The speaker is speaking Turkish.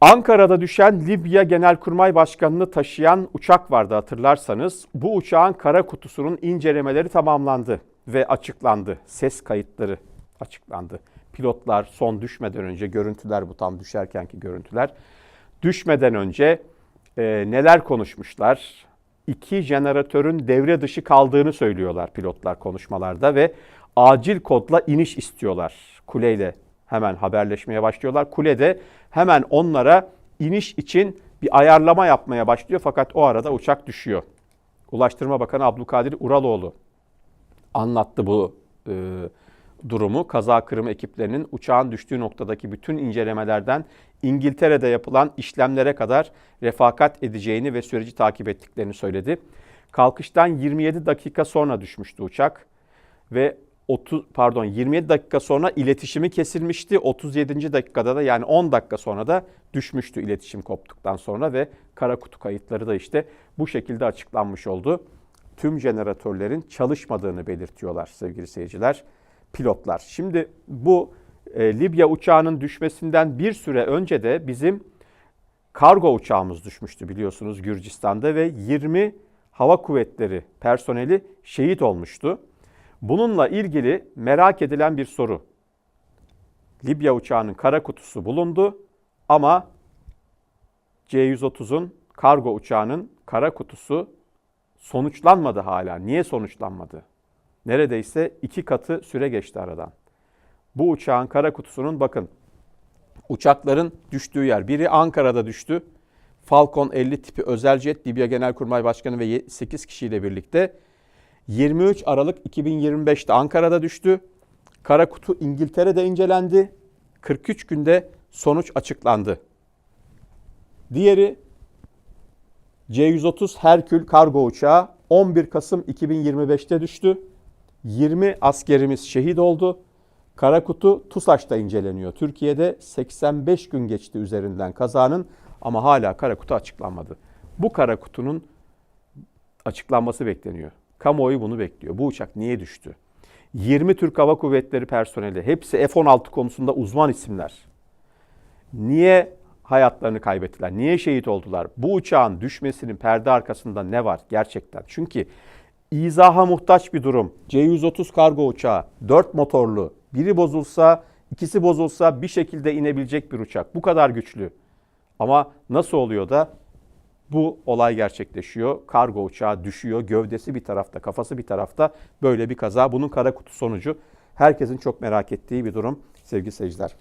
Ankara'da düşen Libya Genelkurmay Başkanı'nı taşıyan uçak vardı hatırlarsanız. Bu uçağın kara kutusunun incelemeleri tamamlandı ve açıklandı. Ses kayıtları açıklandı. Pilotlar son düşmeden önce görüntüler bu tam düşerkenki görüntüler. Düşmeden önce e, neler konuşmuşlar? İki jeneratörün devre dışı kaldığını söylüyorlar pilotlar konuşmalarda ve acil kodla iniş istiyorlar. Kuleyle hemen haberleşmeye başlıyorlar. Kulede hemen onlara iniş için bir ayarlama yapmaya başlıyor fakat o arada uçak düşüyor. Ulaştırma Bakanı Abdülkadir Uraloğlu anlattı bu e, durumu. Kaza kırım ekiplerinin uçağın düştüğü noktadaki bütün incelemelerden İngiltere'de yapılan işlemlere kadar refakat edeceğini ve süreci takip ettiklerini söyledi. Kalkıştan 27 dakika sonra düşmüştü uçak ve 30 pardon 27 dakika sonra iletişimi kesilmişti. 37. dakikada da yani 10 dakika sonra da düşmüştü iletişim koptuktan sonra ve kara kutu kayıtları da işte bu şekilde açıklanmış oldu. Tüm jeneratörlerin çalışmadığını belirtiyorlar sevgili seyirciler, pilotlar. Şimdi bu e, Libya uçağının düşmesinden bir süre önce de bizim kargo uçağımız düşmüştü biliyorsunuz Gürcistan'da ve 20 hava kuvvetleri personeli şehit olmuştu. Bununla ilgili merak edilen bir soru. Libya uçağının kara kutusu bulundu ama C-130'un kargo uçağının kara kutusu sonuçlanmadı hala. Niye sonuçlanmadı? Neredeyse iki katı süre geçti aradan. Bu uçağın kara kutusunun bakın uçakların düştüğü yer. Biri Ankara'da düştü. Falcon 50 tipi özel jet Libya Genelkurmay Başkanı ve 8 kişiyle birlikte 23 Aralık 2025'te Ankara'da düştü. Kara kutu İngiltere'de incelendi. 43 günde sonuç açıklandı. Diğeri C-130 Herkül kargo uçağı 11 Kasım 2025'te düştü. 20 askerimiz şehit oldu. Kara kutu TUSAŞ'ta inceleniyor. Türkiye'de 85 gün geçti üzerinden kazanın ama hala kara kutu açıklanmadı. Bu kara kutunun açıklanması bekleniyor. Kamuoyu bunu bekliyor. Bu uçak niye düştü? 20 Türk Hava Kuvvetleri personeli, hepsi F-16 konusunda uzman isimler. Niye hayatlarını kaybettiler? Niye şehit oldular? Bu uçağın düşmesinin perde arkasında ne var gerçekten? Çünkü izaha muhtaç bir durum. C-130 kargo uçağı, 4 motorlu, biri bozulsa, ikisi bozulsa bir şekilde inebilecek bir uçak. Bu kadar güçlü. Ama nasıl oluyor da bu olay gerçekleşiyor. Kargo uçağı düşüyor. Gövdesi bir tarafta, kafası bir tarafta. Böyle bir kaza. Bunun kara kutu sonucu herkesin çok merak ettiği bir durum sevgili seyirciler.